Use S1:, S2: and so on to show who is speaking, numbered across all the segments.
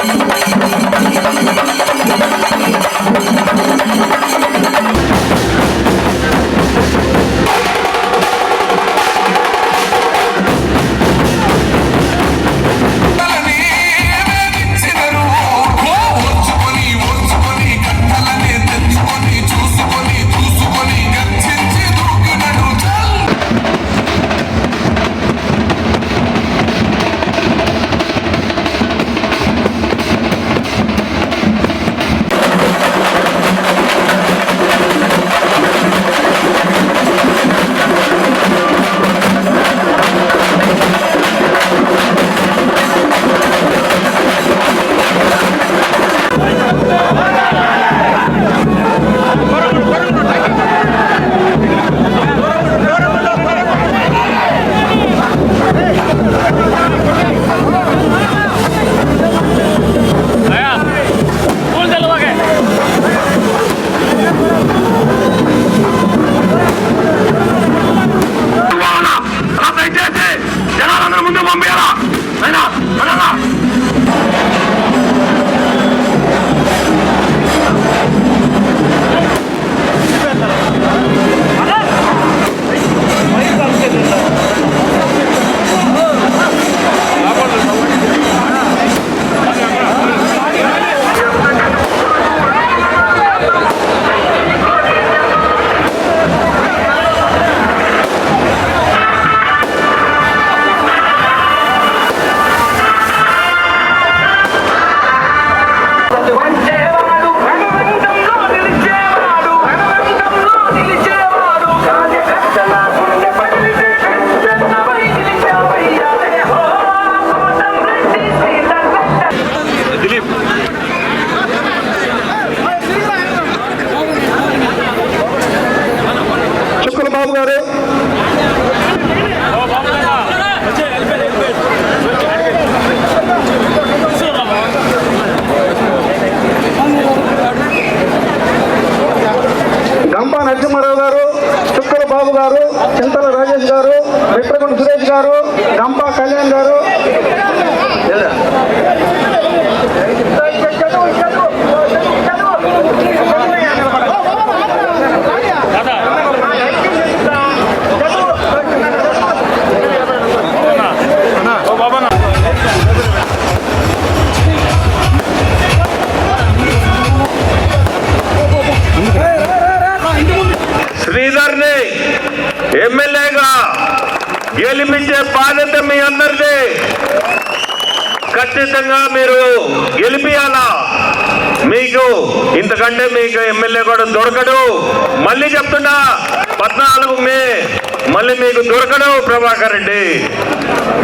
S1: Thank you. గెలిపించే బాధ్యత మీ అందరిది. ఖచ్చితంగా మీరు గెలిపియాలా? మీకు ఇంతకంటే మీకు ఎమ్మెల్యే కూడా దొరకడు. మళ్ళీ చెప్తున్నా పద్నాలుగు మే మళ్ళీ మీకు దొరకడు ప్రభాకర్ రెడ్డి.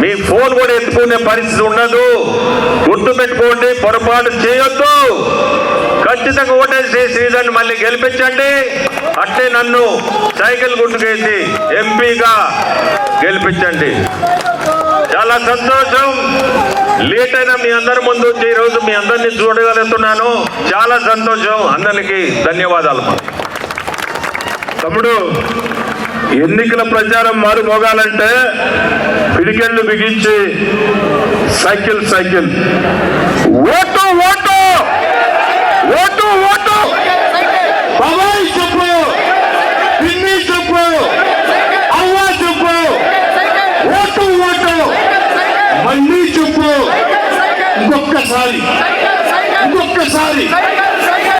S1: మీ ఫోన్ కూడా ఎత్తుకునే పరిస్థితి ఉండదు. గుర్తు పెట్టుకోండి పొరపాటు చేయొద్దు. ఖచ్చితంగా ఓటేసి శ్రీధర్ని మళ్ళీ గెలిపించండి. అట్టే నన్ను సైకిల్ గుర్తుకేసి ఎంపీగా గెలిపించండి. చాలా సంతోషం. లేట్ అయినా మీ అందరి ముందు వచ్చి ఈరోజు మీ అందరినీ చూడగలుగుతున్నాను. చాలా సంతోషం. అందరికి ధన్యవాదాలు.
S2: తమ్ముడు ఎన్నికల ప్రచారం మారుమోగాలంటే పిడికెళ్ళు బిగించి సైకిల్ సైకిల్. ఇంకొకసారి. ఇంకొకసారి.